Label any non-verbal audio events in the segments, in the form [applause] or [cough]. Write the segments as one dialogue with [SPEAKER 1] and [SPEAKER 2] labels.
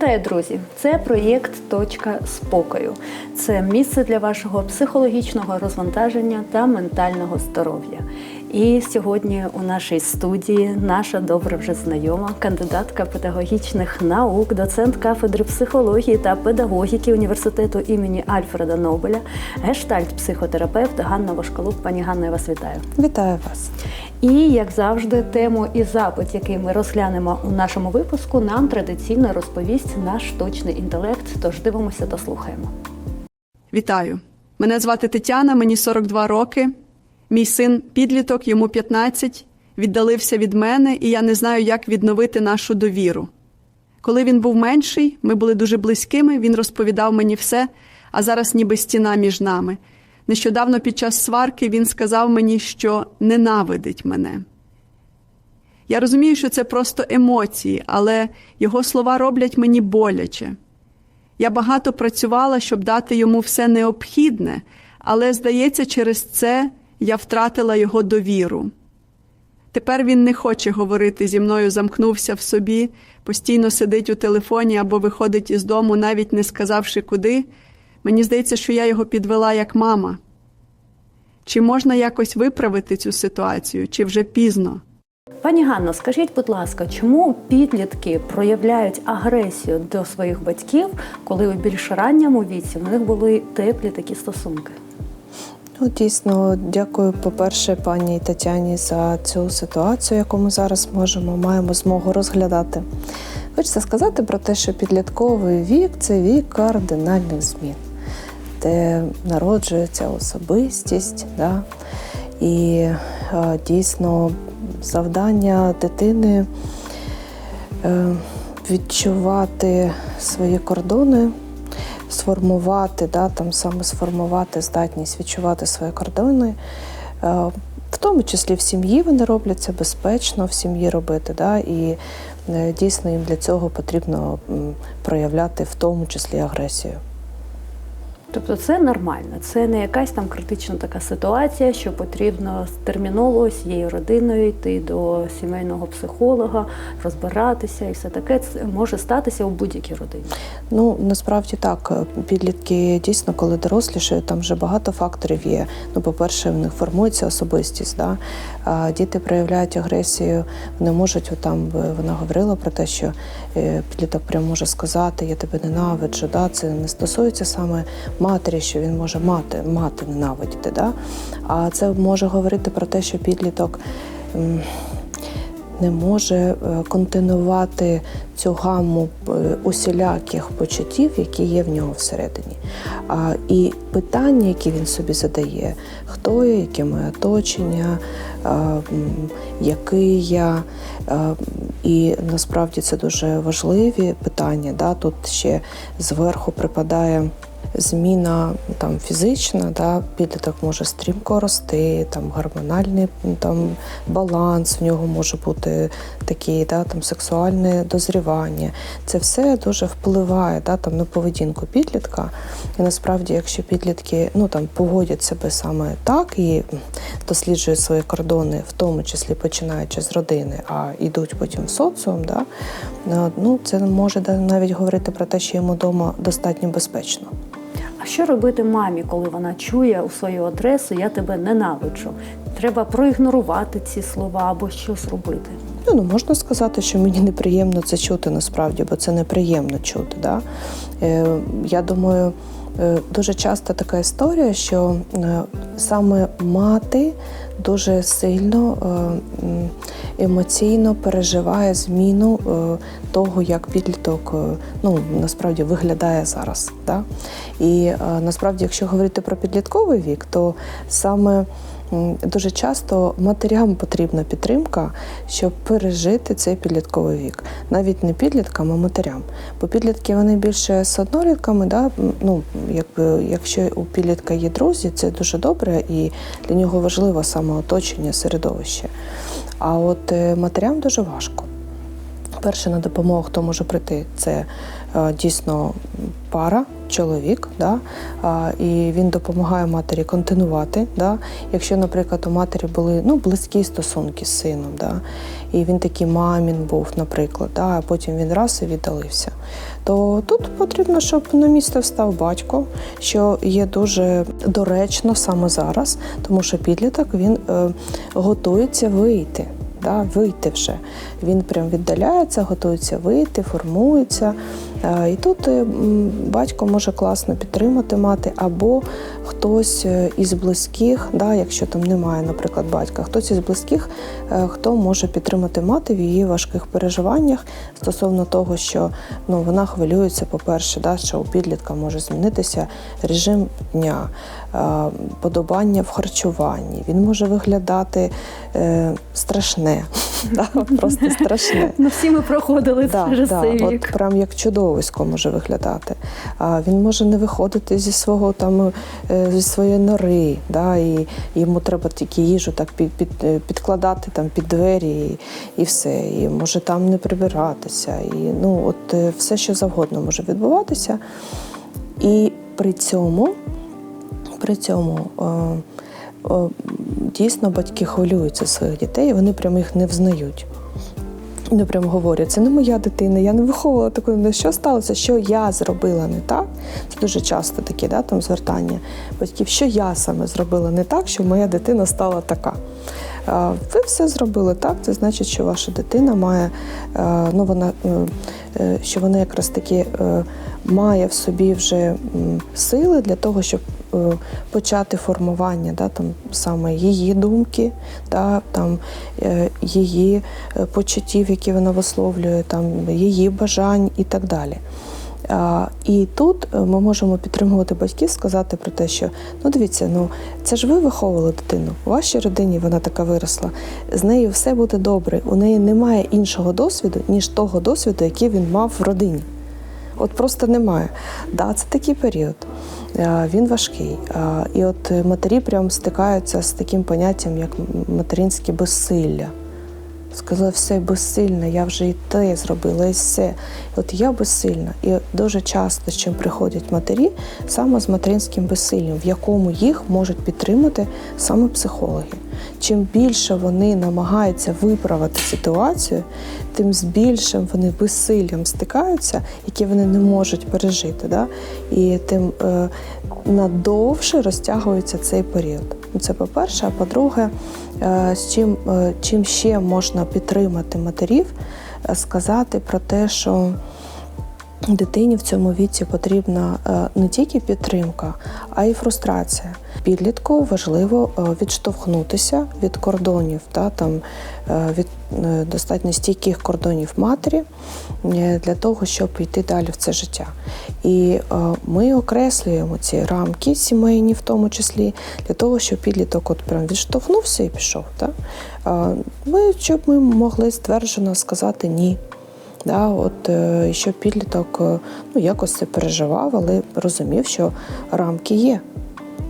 [SPEAKER 1] Вітаю, друзі! Це проєкт Точка спокою. Це місце для вашого психологічного розвантаження та ментального здоров'я. І сьогодні у нашій студії наша добре вже знайома кандидатка педагогічних наук, доцент кафедри психології та педагогіки університету імені Альфреда Нобеля, гештальт-психотерапевт Ганна Вашкалук. Пані Ганна, я вас вітаю.
[SPEAKER 2] Вітаю вас.
[SPEAKER 1] І як завжди, тему і запит, який ми розглянемо у нашому випуску, нам традиційно розповість наш штучний інтелект. Тож дивимося та слухаємо.
[SPEAKER 3] Вітаю! Мене звати Тетяна, мені 42 роки. Мій син підліток, йому 15, віддалився від мене, і я не знаю, як відновити нашу довіру. Коли він був менший, ми були дуже близькими, він розповідав мені все, а зараз ніби стіна між нами. Нещодавно під час сварки він сказав мені, що ненавидить мене. Я розумію, що це просто емоції, але його слова роблять мені боляче. Я багато працювала, щоб дати йому все необхідне, але, здається, через це я втратила його довіру. Тепер він не хоче говорити зі мною, замкнувся в собі, постійно сидить у телефоні або виходить із дому, навіть не сказавши куди. Мені здається, що я його підвела як мама. Чи можна якось виправити цю ситуацію, чи вже пізно?
[SPEAKER 1] Пані Ганно, скажіть, будь ласка, чому підлітки проявляють агресію до своїх батьків, коли у більш ранньому віці в них були теплі такі стосунки?
[SPEAKER 2] Ну, дійсно, дякую, по-перше, пані Тетяні за цю ситуацію, яку ми зараз можемо, маємо змогу розглядати. Хочеться сказати про те, що підлітковий вік це вік кардинальних змін, де народжується особистість. Да? І е, дійсно завдання дитини е, відчувати свої кордони, сформувати, да, там саме сформувати здатність відчувати свої кордони. Е, В тому числі в сім'ї вони робляться безпечно в сім'ї робити. Да, і е, дійсно їм для цього потрібно проявляти в тому числі агресію.
[SPEAKER 1] Тобто це нормально, це не якась там критична така ситуація, що потрібно терміново всією родиною йти до сімейного психолога, розбиратися і все таке. Це може статися у будь-якій родині.
[SPEAKER 2] Ну насправді так, підлітки дійсно, коли дорослішають, там вже багато факторів є. Ну, по-перше, в них формується особистість. Да? Діти проявляють агресію, вони можуть там вона говорила про те, що е, підліток прямо може сказати Я тебе ненавиджу. Да? Це не стосується саме матері, що він може мати, мати ненавидіти. Да? А це може говорити про те, що підліток. не може е, континувати цю гамму е, усіляких почуттів, які є в нього всередині. І питання, які він собі задає, хто я, яке моє оточення, який я. І насправді це дуже важливі питання. Да? Тут ще зверху припадає. Зміна там фізична, да, підліток може стрімко рости, там гормональний там баланс в нього може бути такий, да, там сексуальне дозрівання. Це все дуже впливає да, там, на поведінку підлітка. І насправді, якщо підлітки ну, там, поводять себе саме так і досліджують свої кордони, в тому числі починаючи з родини, а йдуть потім в соціум, да, ну, це може навіть говорити про те, що йому вдома достатньо безпечно.
[SPEAKER 1] А що робити мамі, коли вона чує у свою адресу Я тебе ненавиджу? Треба проігнорувати ці слова або щось робити.
[SPEAKER 2] Ну, ну, можна сказати, що мені неприємно це чути насправді, бо це неприємно чути. Да? Е, я думаю, дуже часто така історія, що е, саме мати дуже сильно е, емоційно переживає зміну е, того, як підліток е, ну, насправді виглядає зараз. Да? І е, насправді, якщо говорити про підлітковий вік, то саме дуже часто матерям потрібна підтримка, щоб пережити цей підлітковий вік. Навіть не підліткам, а матерям. Бо підлітки вони більше з однолітками, да? ну, якби, якщо у підлітка є друзі, це дуже добре, і для нього важливо саме оточення, середовище. А от е, матерям дуже важко. Перше на допомогу, хто може прийти, це е, дійсно пара, чоловік, да, і він допомагає матері континувати. Да. Якщо, наприклад, у матері були ну, близькі стосунки з сином, да, і він такий мамін був, наприклад, да, а потім він раз і віддалився, то тут потрібно, щоб на місце встав батько, що є дуже доречно саме зараз, тому що підліток він е, готується вийти. Да, вийти вже. Він прям віддаляється, готується вийти, формується. І тут е, батько може класно підтримати мати, або хтось е, із близьких, да, якщо там немає, наприклад, батька, хтось із близьких, е, хто може підтримати мати в її важких переживаннях стосовно того, що ну, вона хвилюється, по-перше, да, що у підлітка може змінитися режим дня, подобання в харчуванні. Він може виглядати е, страшне, [laughs] просто страшне.
[SPEAKER 1] Ну, всі ми проходили через цей
[SPEAKER 2] от прям як чудовисько може виглядати. А він може не виходити зі свого там е, зі своєї нори, да, і йому треба тільки їжу так під, під, е, підкладати там під двері і, все. І може там не прибиратися. І ну, от е, все, що завгодно може відбуватися. І при цьому, при цьому е, дійсно батьки хвилюються своїх дітей, вони прям їх не взнають. Вони прямо говорять, це не моя дитина, я не виховувала таку, ну, що сталося, що я зробила не так. Це дуже часто такі да, там звертання батьків, що я саме зробила не так, що моя дитина стала така. Ви все зробили так, це значить, що ваша дитина має, е, ну вона, е, що вона якраз таки має в собі вже сили для того, щоб е, почати формування да, там, саме її думки, да, там, е, її е, почуттів, які вона висловлює, там, її бажань і так далі. І тут ми можемо підтримувати батьків, сказати про те, що ну дивіться, ну це ж ви виховували дитину. У вашій родині вона така виросла. З нею все буде добре. У неї немає іншого досвіду, ніж того досвіду, який він мав в родині. От просто немає. Да, це такий період. Е, Він важкий. Е, І от матері прям стикаються з таким поняттям, як материнське безсилля. Сказала, все безсильна, я вже і те зробила, і все. От я безсильна. І дуже часто з чим приходять матері, саме з материнським безсиллям, в якому їх можуть підтримати саме психологи. Чим більше вони намагаються виправити ситуацію, тим з більшим вони безсиллям стикаються, які вони не можуть пережити. Да? І тим е, надовше розтягується цей період. Ну, Це по-перше, а по-друге, е, з чим, е, чим ще можна підтримати матерів, е, сказати про те, що дитині в цьому віці потрібна е, не тільки підтримка, а й фрустрація. Підлітку важливо е, відштовхнутися від кордонів, та, там, е, від достатньо стійких кордонів матері для того, щоб йти далі в це життя. І ми окреслюємо ці рамки сімейні, в тому числі, для того, щоб підліток от прям відштовхнувся і пішов. Та? Ми, щоб ми могли стверджено сказати ні. Да, от, е, і щоб підліток е, ну, якось це переживав, але розумів, що рамки є.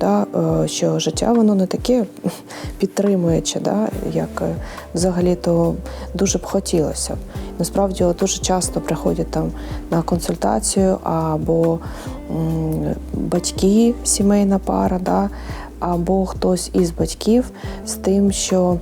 [SPEAKER 2] Да, е, що життя воно не таке [laughs] підтримуюче, да, як взагалі-то дуже б хотілося. Насправді дуже часто приходять там на консультацію або м, батьки, сімейна пара, да, або хтось із батьків з тим, що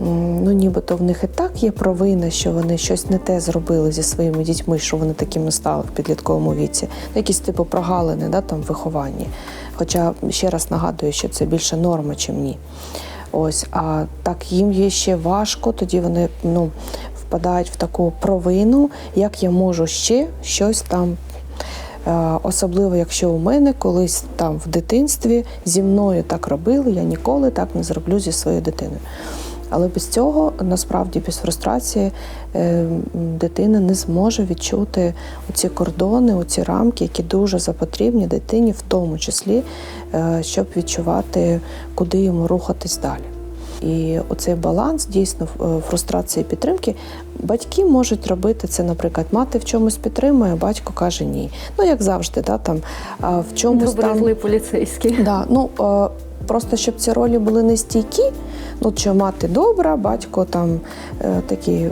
[SPEAKER 2] ну, нібито в них і так є провина, що вони щось не те зробили зі своїми дітьми, що вони такими стали в підлітковому віці, Ну, якісь типу прогалини да, там, вихованні. Хоча ще раз нагадую, що це більше норма, чим ні. Ось, а так їм є ще важко, тоді вони ну, впадають в таку провину, як я можу ще щось там. Е, Особливо, якщо у мене колись там в дитинстві зі мною так робили, я ніколи так не зроблю зі своєю дитиною. Але без цього, насправді, без фрустрації е, дитина не зможе відчути ці кордони, ці рамки, які дуже запотрібні дитині, в тому числі, е, щоб відчувати, куди йому рухатись далі. І оцей баланс дійсно е, фрустрації і підтримки. Батьки можуть робити це, наприклад, мати в чомусь підтримує, а батько каже ні. Ну як завжди, да, там в чомусь там
[SPEAKER 1] Добрий злий поліцейський.
[SPEAKER 2] Да, ну просто щоб ці ролі були не стійкі, Ну, що мати добра, батько там е, такий е,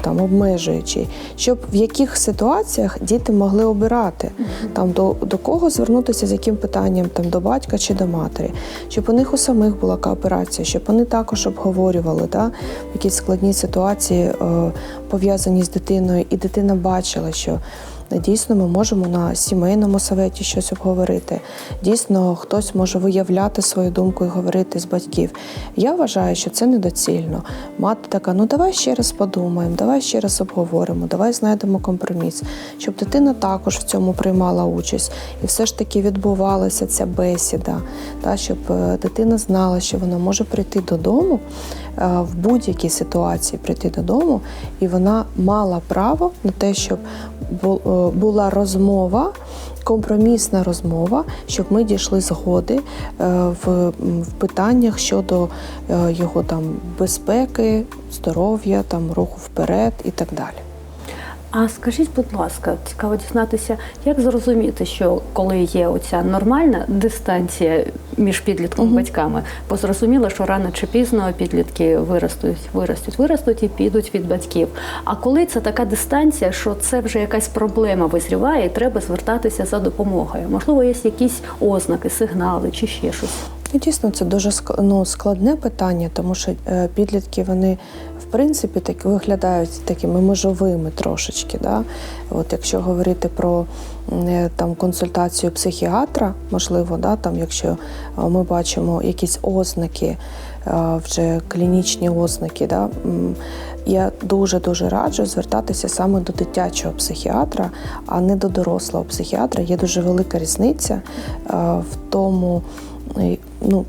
[SPEAKER 2] там обмежуючий, щоб в яких ситуаціях діти могли обирати там до, до кого звернутися з яким питанням, там до батька чи до матері, щоб у них у самих була кооперація, щоб вони також обговорювали да, якісь складні ситуації е, пов'язані з дитиною, і дитина бачила, що Дійсно, ми можемо на сімейному советі щось обговорити. Дійсно, хтось може виявляти свою думку і говорити з батьків. Я вважаю, що це недоцільно. Мати така, ну давай ще раз подумаємо, давай ще раз обговоримо, давай знайдемо компроміс, щоб дитина також в цьому приймала участь. І все ж таки відбувалася ця бесіда, та, щоб е, дитина знала, що вона може прийти додому е, в будь-якій ситуації прийти додому, і вона мала право на те, щоб е, була розмова, компромісна розмова, щоб ми дійшли згоди е, в, питаннях щодо е, його там безпеки, здоров'я, там руху вперед і так далі.
[SPEAKER 1] А скажіть, будь ласка, цікаво дізнатися, як зрозуміти, що коли є оця нормальна дистанція між підлітком і батьками, бо зрозуміло, що рано чи пізно підлітки виростуть, виростуть, виростуть і підуть від батьків. А коли це така дистанція, що це вже якась проблема визріває, і треба звертатися за допомогою. Можливо, є якісь ознаки, сигнали чи ще щось.
[SPEAKER 2] Дійсно це дуже ну, складне питання, тому що е, підлітки вони принципі так виглядають такими межовими трошечки. Да? От якщо говорити про е, там консультацію психіатра, можливо, да, там, якщо е, ми бачимо якісь ознаки, е, вже клінічні ознаки, да, я дуже дуже раджу звертатися саме до дитячого психіатра, а не до дорослого психіатра. Є дуже велика різниця в тому ну,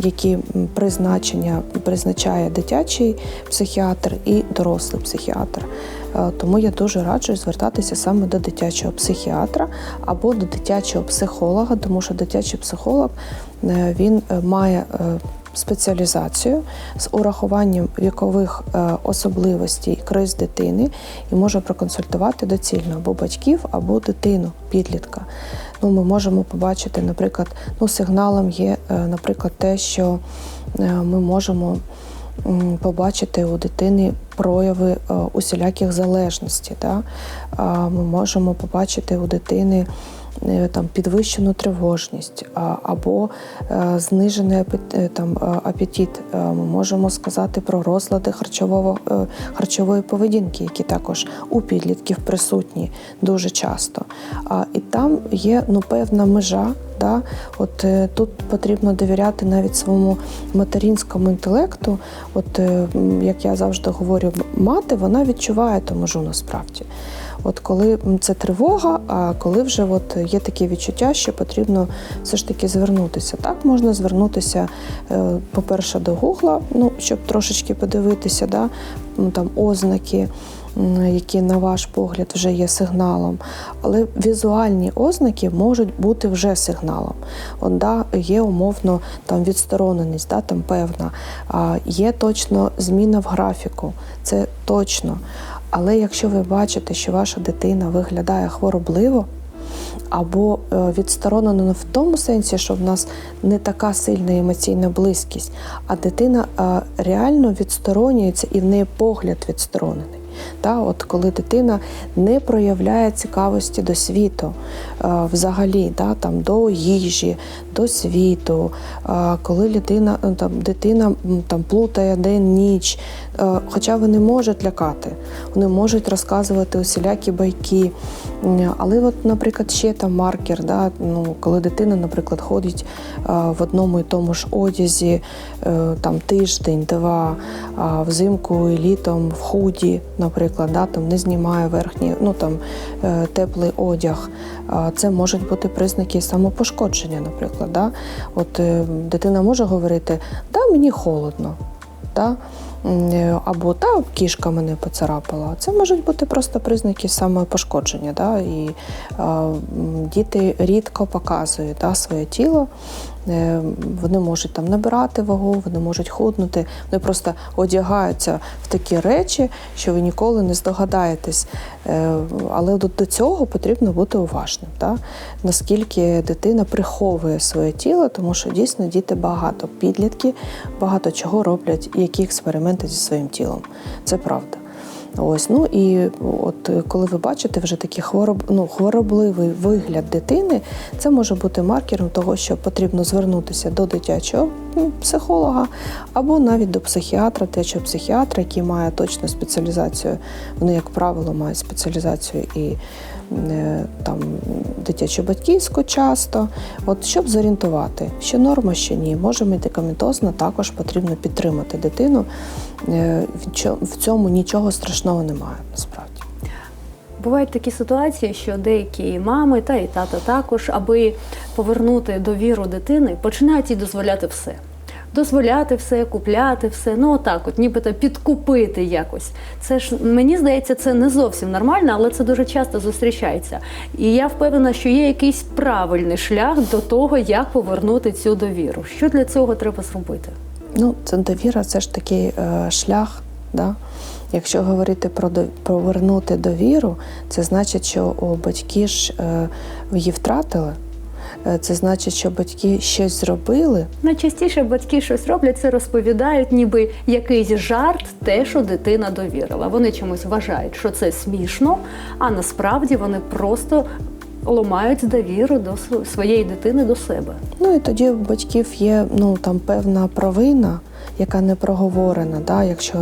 [SPEAKER 2] які призначення призначає дитячий психіатр і дорослий психіатр. Е, Тому я дуже раджу звертатися саме до дитячого психіатра або до дитячого психолога, тому що дитячий психолог е, він е, має е, спеціалізацію з урахуванням вікових е, особливостей криз дитини і може проконсультувати доцільно або батьків, або дитину, підлітка. Ну, ми можемо побачити, наприклад, ну, сигналом є, е, наприклад, те, що е, ми можемо побачити у дитини прояви усіляких залежностей. Да? Ми можемо побачити у дитини там, підвищену тривожність або е, знижений е, там, е, апетит. Е, Ми можемо сказати про розлади харчового, е, харчової поведінки, які також у підлітків присутні дуже часто. І там є ну, певна межа. Да? От е, тут потрібно довіряти навіть своєму материнському інтелекту. От е, як я завжди говорю, мати вона відчуває ту межу насправді. От коли це тривога, а коли вже от є таке відчуття, що потрібно все ж таки звернутися. Так можна звернутися, е, по-перше, до Гугла, ну щоб трошечки подивитися, да? м, там ознаки. Які, на ваш погляд, вже є сигналом, але візуальні ознаки можуть бути вже сигналом. От, да, є умовно там відстороненість, да, там певна, а, є точно зміна в графіку, це точно. Але якщо ви бачите, що ваша дитина виглядає хворобливо, або відсторонена не в тому сенсі, що в нас не така сильна емоційна близькість, а дитина е, реально відсторонюється і в неї погляд відсторонений. Та, от коли дитина не проявляє цікавості до світу е, взагалі, да, там, до їжі, до світу, е, коли дитина, е, там, дитина там, плутає день, ніч, е, хоча вони можуть лякати, вони можуть розказувати усілякі байки. Але, от, наприклад, ще там маркер, да, ну, коли дитина, наприклад, ходить в одному і тому ж одязі там, тиждень, два, взимку і літом в худі, наприклад, да, там, не знімає верхній ну, там, е, теплий одяг. Це можуть бути признаки самопошкодження, наприклад. Да? От е, дитина може говорити, да, мені холодно. Да? Е, Або та кішка мене поцарапала. Це можуть бути просто признаки самопошкодження. Да? І а, діти рідко показують да, своє тіло. Е, Вони можуть там набирати вагу, вони можуть худнути, вони просто одягаються в такі речі, що ви ніколи не здогадаєтесь. Е, Але до, цього потрібно бути уважним. Да? Наскільки дитина приховує своє тіло, тому що дійсно діти багато підлітки, багато чого роблять, які експерименти зі своїм тілом. Це правда. Ось ну і от коли ви бачите вже такий хвороб, ну, хворобливий вигляд дитини, це може бути маркером того, що потрібно звернутися до дитячого психолога або навіть до психіатра, дитячого психіатра, який має точну спеціалізацію. Вони, як правило, мають спеціалізацію і там дитячо-батьківську часто, от щоб зорієнтувати, що норма, що ні, може медикаментозно також потрібно підтримати дитину. Е, в цьому нічого страшного немає насправді.
[SPEAKER 1] Бувають такі ситуації, що деякі мами та і тата також, аби повернути довіру дитини, починають їй дозволяти все. Дозволяти все, купляти все, ну отак, от нібито підкупити якось. Це ж мені здається, це не зовсім нормально, але це дуже часто зустрічається. І я впевнена, що є якийсь правильний шлях до того, як повернути цю довіру. Що для цього треба зробити?
[SPEAKER 2] Ну, це довіра, це ж такий е, шлях. Да? Якщо говорити про до- повернути довіру, це значить, що батьки ж е, її втратили. Е, Це значить, що батьки щось зробили,
[SPEAKER 1] Найчастіше батьки щось роблять, це розповідають, ніби якийсь жарт, те, що дитина довірила. Вони чомусь вважають, що це смішно, а насправді вони просто ламають довіру до св- своєї дитини до себе.
[SPEAKER 2] Ну і тоді у батьків є ну там певна провина, яка не проговорена. Да? Якщо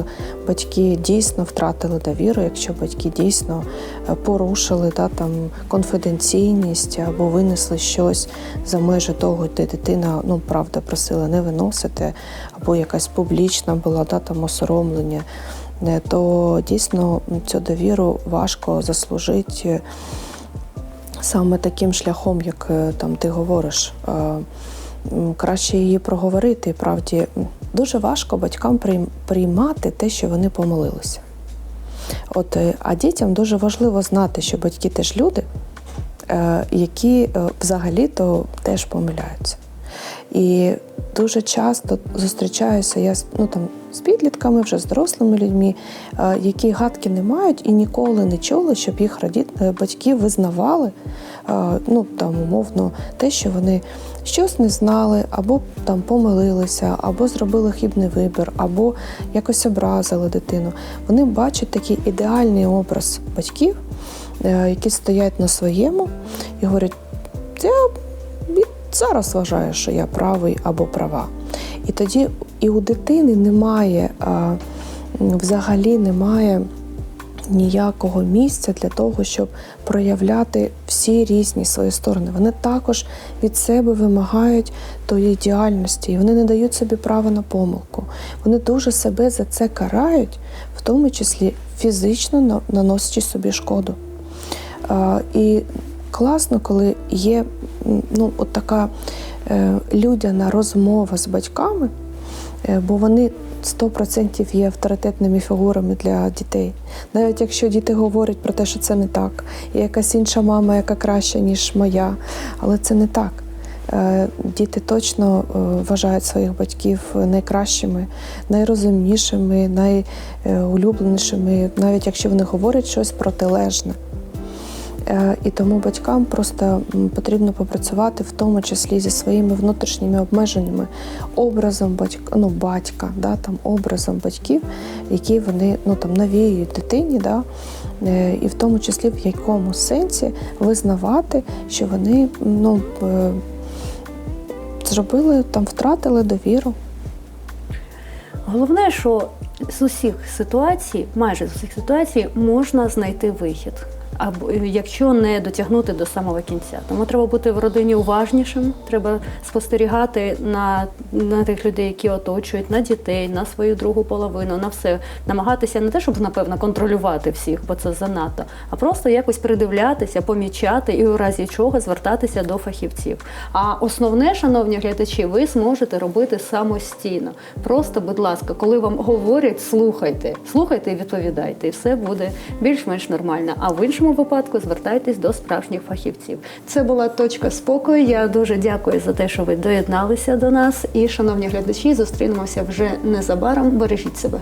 [SPEAKER 2] батьки дійсно втратили довіру, якщо батьки дійсно е, порушили да, там конфіденційність або винесли щось за межі того, де дитина ну правда просила не виносити, або якась публічна була да, там осоромлення. е, То дійсно цю довіру важко заслужити саме таким шляхом, як е, там ти говориш. Е, Краще її проговорити. Правді дуже важко батькам прийм- приймати те, що вони помилилися. От, е, а дітям дуже важливо знати, що батьки теж люди, які взагалі-то теж помиляються. І дуже часто зустрічаюся я ну, там, з підлітками, вже з дорослими людьми, е, які гадки не мають і ніколи не чули, щоб їх раді- е, батьки визнавали е, ну, там, умовно, те, що вони щось не знали, або там помилилися, або зробили хибний вибір, або якось образили дитину. Вони бачать такий ідеальний образ батьків, які стоять на своєму і говорять, і зараз вважаю, що я правий або права. І тоді і у дитини немає, взагалі немає ніякого місця для того, щоб проявляти всі різні свої сторони. Вони також від себе вимагають тої ідеальності, і вони не дають собі права на помилку. Вони дуже себе за це карають, в тому числі фізично на- наносячи собі шкоду. І класно, коли є ну, от така е, людяна розмова з батьками, е, бо вони 100% є авторитетними фігурами для дітей. Навіть якщо діти говорять про те, що це не так, є якась інша мама, яка краща, ніж моя, але це не так. Е, Діти точно вважають своїх батьків найкращими, найрозумнішими, найулюбленішими, навіть якщо вони говорять щось протилежне. Е, І тому батькам просто потрібно попрацювати в тому числі зі своїми внутрішніми обмеженнями, образом батька, ну, батька, да, там, образом батьків, які вони ну, там, навіюють дитині, да, е, і в тому числі в якому сенсі визнавати, що вони ну, е, зробили, там, втратили довіру.
[SPEAKER 1] Головне, що з усіх ситуацій, майже з усіх ситуацій, можна знайти вихід. Або якщо не дотягнути до самого кінця, тому треба бути в родині уважнішим, треба спостерігати на, на тих людей, які оточують, на дітей, на свою другу половину, на все, намагатися не те, щоб напевно контролювати всіх, бо це занадто, а просто якось придивлятися, помічати і у разі чого звертатися до фахівців. А основне, шановні глядачі, ви зможете робити самостійно. Просто, будь ласка, коли вам говорять, слухайте, слухайте і відповідайте, і все буде більш-менш нормально. А в іншому іншому випадку звертайтесь до справжніх фахівців. Це була точка спокою. Я дуже дякую за те, що ви доєдналися до нас. І, шановні глядачі, зустрінемося вже незабаром. Бережіть себе.